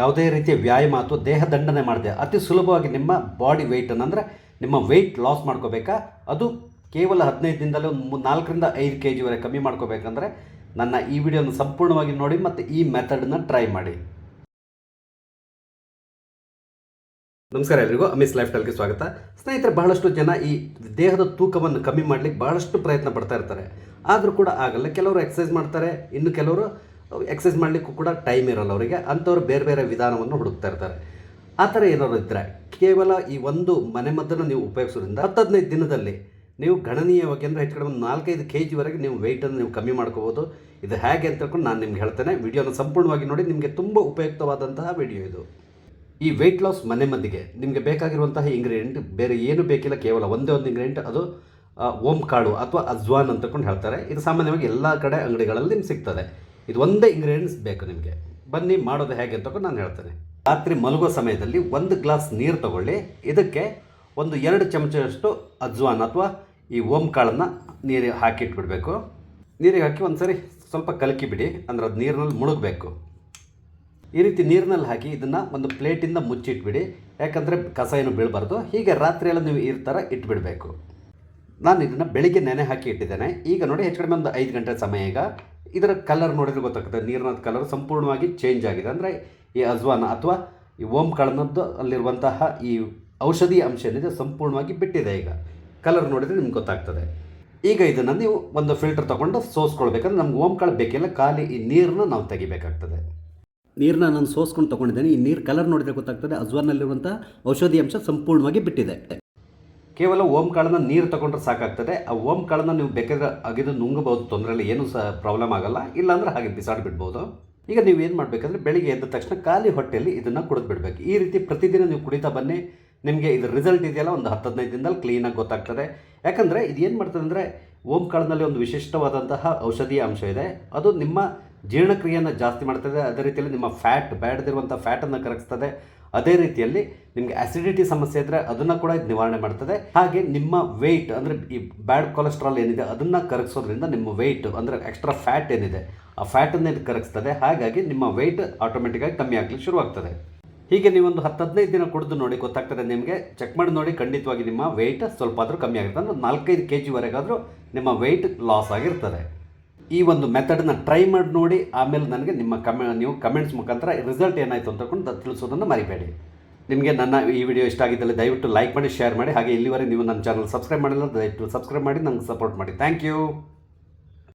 ಯಾವುದೇ ರೀತಿಯ ವ್ಯಾಯಾಮ ಅಥವಾ ದೇಹ ದಂಡನೆ ಮಾಡದೆ ಅತಿ ಸುಲಭವಾಗಿ ನಿಮ್ಮ ಬಾಡಿ ವೆಯ್ಟನ್ನು ಅಂದರೆ ನಿಮ್ಮ ವೆಯ್ಟ್ ಲಾಸ್ ಮಾಡ್ಕೋಬೇಕಾ? ಅದು ಕೇವಲ ಹದಿನೈದು ದಿನದಲ್ಲಿ ಒಂದು ನಾಲ್ಕರಿಂದ ಐದು ಕೆ ಜಿವರೆಗೆ ಕಮ್ಮಿ ಮಾಡ್ಕೋಬೇಕಂದ್ರೆ ನನ್ನ ಈ ವಿಡಿಯೋನ ಸಂಪೂರ್ಣವಾಗಿ ನೋಡಿ ಮತ್ತು ಈ ಮೆಥಡನ್ನ ಟ್ರೈ ಮಾಡಿ. ನಮಸ್ಕಾರ ಎಲ್ರಿಗೂ ಅಮಿಸ್ ಲೈಫ್ ಸ್ಟೈಲ್ಗೆ ಸ್ವಾಗತ. ಸ್ನೇಹಿತರೆ, ಬಹಳಷ್ಟು ಜನ ಈ ದೇಹದ ತೂಕವನ್ನು ಕಮ್ಮಿ ಮಾಡಲಿಕ್ಕೆ ಬಹಳಷ್ಟು ಪ್ರಯತ್ನ ಪಡ್ತಾ ಇರ್ತಾರೆ. ಆದರೂ ಕೂಡ ಆಗಲ್ಲ, ಕೆಲವರು ಎಕ್ಸಸೈಸ್ ಮಾಡ್ತಾರೆ, ಇನ್ನು ಕೆಲವರು ಎಕ್ಸಸೈಸ್ ಮಾಡಲಿಕ್ಕೂ ಕೂಡ ಟೈಮ್ ಇರೋಲ್ಲ ಅವರಿಗೆ. ಅಂಥವ್ರು ಬೇರೆ ಬೇರೆ ವಿಧಾನವನ್ನು ಹುಡುಕ್ತಾ ಇರ್ತಾರೆ. ಆ ಥರ ಏನಾದ್ರು ಇದ್ದರೆ ಕೇವಲ ಈ ಒಂದು ಮನೆಮದ್ದನ್ನು ನೀವು ಉಪಯೋಗಿಸೋದ್ರಿಂದ ಹತ್ತು ಹದಿನೈದು ದಿನದಲ್ಲಿ ನೀವು ಗಣನೀಯವಾಗಿ ಅಂದರೆ ಹೆಚ್ಚು ಕಡಿಮೆ ಒಂದು ನಾಲ್ಕೈದು ಕೆ ಜಿವರೆಗೆ ನೀವು ವೆಯ್ಟನ್ನು ನೀವು ಕಮ್ಮಿ ಮಾಡ್ಕೋಬೋದು ಇದು ಹೇಗೆ ಅಂತ ಹೇಳ್ಕೊಂಡು ನಾನು ನಿಮ್ಗೆ ಹೇಳ್ತೇನೆ. ವಿಡಿಯೋನ ಸಂಪೂರ್ಣವಾಗಿ ನೋಡಿ, ನಿಮಗೆ ತುಂಬ ಉಪಯುಕ್ತವಾದಂತಹ ವಿಡಿಯೋ ಇದು. ಈ ವೆಯ್ಟ್ ಲಾಸ್ ಮನೆಮದ್ದಿಗೆ ನಿಮಗೆ ಬೇಕಾಗಿರುವಂತಹ ಇಂಗ್ರೀಡಿಯೆಂಟ್ ಬೇರೆ ಏನು ಬೇಕಿಲ್ಲ, ಕೇವಲ ಒಂದೇ ಒಂದು ಇಂಗ್ರೀಡಿಯೆಂಟ್ ಅದು ಓಂ ಕಾಳು ಅಥವಾ ಅಜ್ವಾನ್ ಅಂತಕೊಂಡು ಹೇಳ್ತಾರೆ. ಇದು ಸಾಮಾನ್ಯವಾಗಿ ಎಲ್ಲ ಕಡೆ ಅಂಗಡಿಗಳಲ್ಲಿ ನಿಮ್ಗೆ ಸಿಗ್ತದೆ. ಇದು ಒಂದೇ ಇಂಗ್ರೀಡಿಯೆಂಟ್ಸ್ ಬೇಕು ನಿಮಗೆ. ಬನ್ನಿ ಮಾಡೋದು ಹೇಗೆ ಅಂತ ನಾನು ಹೇಳ್ತೇನೆ. ರಾತ್ರಿ ಮಲಗೋ ಸಮಯದಲ್ಲಿ ಒಂದು ಗ್ಲಾಸ್ ನೀರು ತಗೊಳ್ಳಿ. ಇದಕ್ಕೆ ಒಂದು ಎರಡು ಚಮಚದಷ್ಟು ಅಜ್ವಾನ್ ಅಥವಾ ಈ ಓಂ ಕಾಳನ್ನು ನೀರಿಗೆ ಹಾಕಿಟ್ಬಿಡಬೇಕು. ನೀರಿಗೆ ಹಾಕಿ ಒಂದು ಸರಿ ಸ್ವಲ್ಪ ಕಲಕಿ ಬಿಡಿ ಅಂದ್ರೆ ಅದು ನೀರಿನಲ್ಲಿ ಮುಳುಗಬೇಕು. ಈ ರೀತಿ ನೀರಿನಲ್ಲಿ ಹಾಕಿ ಇದನ್ನು ಒಂದು ಪ್ಲೇಟಿಂದ ಮುಚ್ಚಿಟ್ಬಿಡಿ. ಯಾಕಂದರೆ ಕಸ ಏನು ಬೀಳಬಾರ್ದು. ಹೀಗೆ ರಾತ್ರಿಯೆಲ್ಲ ನೀವು ಈ ಥರ ಇಟ್ಬಿಡಬೇಕು. ನಾನು ಇದನ್ನು ಬೆಳಿಗ್ಗೆ ನೆನೆ ಹಾಕಿ ಇಟ್ಟಿದ್ದೇನೆ. ಈಗ ನೋಡಿ, ಹೆಚ್ಚು ಕಡಿಮೆ ಒಂದು ಐದು ಗಂಟೆ ಸಮಯ ಈಗ. ಇದರ ಕಲರ್ ನೋಡಿದ್ರೆ ಗೊತ್ತಾಗ್ತದೆ. ನೀರಿನ ಕಲರ್ ಸಂಪೂರ್ಣವಾಗಿ ಚೇಂಜ್ ಆಗಿದೆ. ಅಂದರೆ ಈ ಅಜ್ವಾನ ಅಥವಾ ಈ ಓಂ ಕಾಳನದ್ದು ಅಲ್ಲಿರುವಂತಹ ಈ ಔಷಧಿ ಅಂಶ ಏನಿದೆ ಸಂಪೂರ್ಣವಾಗಿ ಬಿಟ್ಟಿದೆ ಈಗ. ಕಲರ್ ನೋಡಿದರೆ ನಿಮ್ಗೆ ಗೊತ್ತಾಗ್ತದೆ. ಈಗ ಇದನ್ನು ನೀವು ಒಂದು ಫಿಲ್ಟರ್ ತೊಗೊಂಡು ಸೋಸ್ಕೊಳ್ಬೇಕಂದ್ರೆ ನಮ್ಗೆ ಓಂ ಕಾಳು ಬೇಕಿಲ್ಲ ಖಾಲಿ ಈ ನೀರನ್ನ ನಾವು ತೆಗಿಬೇಕಾಗ್ತದೆ. ನೀರನ್ನ ನಾನು ಸೋಸ್ಕೊಂಡು ತೊಗೊಂಡಿದ್ದೇನೆ. ಈ ನೀರು ಕಲರ್ ನೋಡಿದರೆ ಗೊತ್ತಾಗ್ತದೆ. ಅಜ್ವಾನಲ್ಲಿರುವಂಥ ಔಷಧಿ ಅಂಶ ಸಂಪೂರ್ಣವಾಗಿ ಬಿಟ್ಟಿದೆ. ಕೇವಲ ಓಮ್ ಕಾಳನ್ನ ನೀರು ತಗೊಂಡ್ರೆ ಸಾಕಾಗ್ತದೆ. ಆ ಓಮ್ ಕಾಳನ್ನ ನೀವು ಬೇಕಾದ್ರೆ ಅಗಿದು ನುಂಗಬಹುದು ತೊಂದರೆ ಇಲ್ಲ ಏನೂ ಸಹ ಪ್ರಾಬ್ಲಮ್ ಆಗಲ್ಲ. ಇಲ್ಲಾಂದ್ರೆ ಹಾಗೆ ಬಿಸಾಡಿಬಿಡ್ಬೋದು ಈಗ ನೀವು ಏನು ಮಾಡಬೇಕಂದ್ರೆ ಬೆಳಿಗ್ಗೆ ಎದ್ದ ತಕ್ಷಣ ಖಾಲಿ ಹೊಟ್ಟೆಯಲ್ಲಿ ಇದನ್ನು ಕುಡಿದು ಬಿಡಬೇಕು. ಈ ರೀತಿ ಪ್ರತಿದಿನ ನೀವು ಕುಡಿತಾ ಬನ್ನಿ. ನಿಮಗೆ ಇದು ರಿಸಲ್ಟ್ ಇದೆಯಲ್ಲ ಒಂದು ಹತ್ತು ಹದಿನೈದು ದಿನದಲ್ಲಿ ಕ್ಲೀನಾಗಿ ಗೊತ್ತಾಗ್ತದೆ. ಯಾಕಂದರೆ ಇದು ಏನು ಮಾಡ್ತದೆ ಅಂದರೆ ಓಮ್ ಕಾಳಿನಲ್ಲಿ ಒಂದು ವಿಶಿಷ್ಟವಾದಂತಹ ಔಷಧೀಯ ಅಂಶ ಇದೆ. ಅದು ನಿಮ್ಮ ಜೀರ್ಣಕ್ರಿಯೆಯನ್ನು ಜಾಸ್ತಿ ಮಾಡ್ತದೆ. ಅದೇ ರೀತಿಯಲ್ಲಿ ನಿಮ್ಮ ಫ್ಯಾಟ್ ಬ್ಯಾಡ್ದಿರುವಂಥ ಫ್ಯಾಟನ್ನು ಕರಗಿಸ್ತದೆ. ಅದೇ ರೀತಿಯಲ್ಲಿ ನಿಮಗೆ ಆ್ಯಸಿಡಿಟಿ ಸಮಸ್ಯೆ ಇದ್ದರೆ ಅದನ್ನು ಕೂಡ ಇದು ನಿವಾರಣೆ ಮಾಡ್ತದೆ. ಹಾಗೆ ನಿಮ್ಮ ವೆಯ್ಟ್ ಅಂದರೆ ಈ ಬ್ಯಾಡ್ ಕೊಲೆಸ್ಟ್ರಾಲ್ ಏನಿದೆ ಅದನ್ನು ಕರಗಿಸೋದ್ರಿಂದ ನಿಮ್ಮ ವೆಯ್ಟ್ ಅಂದರೆ ಎಕ್ಸ್ಟ್ರಾ ಫ್ಯಾಟ್ ಏನಿದೆ, ಆ ಫ್ಯಾಟನ್ನು ಇದು ಕರಗಿಸ್ತದೆ. ಹಾಗಾಗಿ ನಿಮ್ಮ ವೆಯ್ಟ್ ಆಟೋಮೆಟಿಕ್ಕಾಗಿ ಕಮ್ಮಿ ಆಗಲಿಕ್ಕೆ ಶುರುವಾಗ್ತದೆ. ಹೀಗೆ ನೀವೊಂದು ಹತ್ತು ಹದಿನೈದು ದಿನ ಕುಡಿದು ನೋಡಿ ಗೊತ್ತಾಗ್ತದೆ ನಿಮಗೆ. ಚೆಕ್ ಮಾಡಿ ನೋಡಿ ಖಂಡಿತವಾಗಿ ನಿಮ್ಮ ವೆಯ್ಟ್ ಸ್ವಲ್ಪ ಆದರೂ ಕಮ್ಮಿ ಆಗುತ್ತೆ. ಅಂದರೆ ನಾಲ್ಕೈದು ಕೆ ಜಿವರೆಗಾದರೂ ನಿಮ್ಮ ವೆಯ್ಟ್ ಲಾಸ್ ಆಗಿರ್ತದೆ. ಈ ಒಂದು ಮೆಥಡನ್ನ ಟ್ರೈ ಮಾಡಿ ನೋಡಿ, ಆಮೇಲೆ ನನಗೆ ನಿಮ್ಮ ಕಮೆ, ನೀವು ಕಮೆಂಟ್ಸ್ ಮುಖಾಂತರ ರಿಸಲ್ಟ್ ಏನಾಯಿತು ಅಂತ ಕೊಂಡು ತಿಳಿಸೋದನ್ನು ಮರಿಬೇಡಿ. ನಿಮಗೆ ನನ್ನ ಈ ವಿಡಿಯೋ ಇಷ್ಟ ಆಗಿದ್ದಲ್ಲಿ ದಯವಿಟ್ಟು ಲೈಕ್ ಮಾಡಿ ಶೇರ್ ಮಾಡಿ. ಹಾಗೆ ಇಲ್ಲಿವರೆಗೆ ನೀವು ನನ್ನ ಚಾನಲ್ ಸಬ್ಸ್ಕ್ರೈಬ್ ಮಾಡಿಲ್ಲ, ದಯವಿಟ್ಟು ಸಬ್ಸ್ಕ್ರೈಬ್ ಮಾಡಿ, ನಂಗೆ ಸಪೋರ್ಟ್ ಮಾಡಿ. Thank you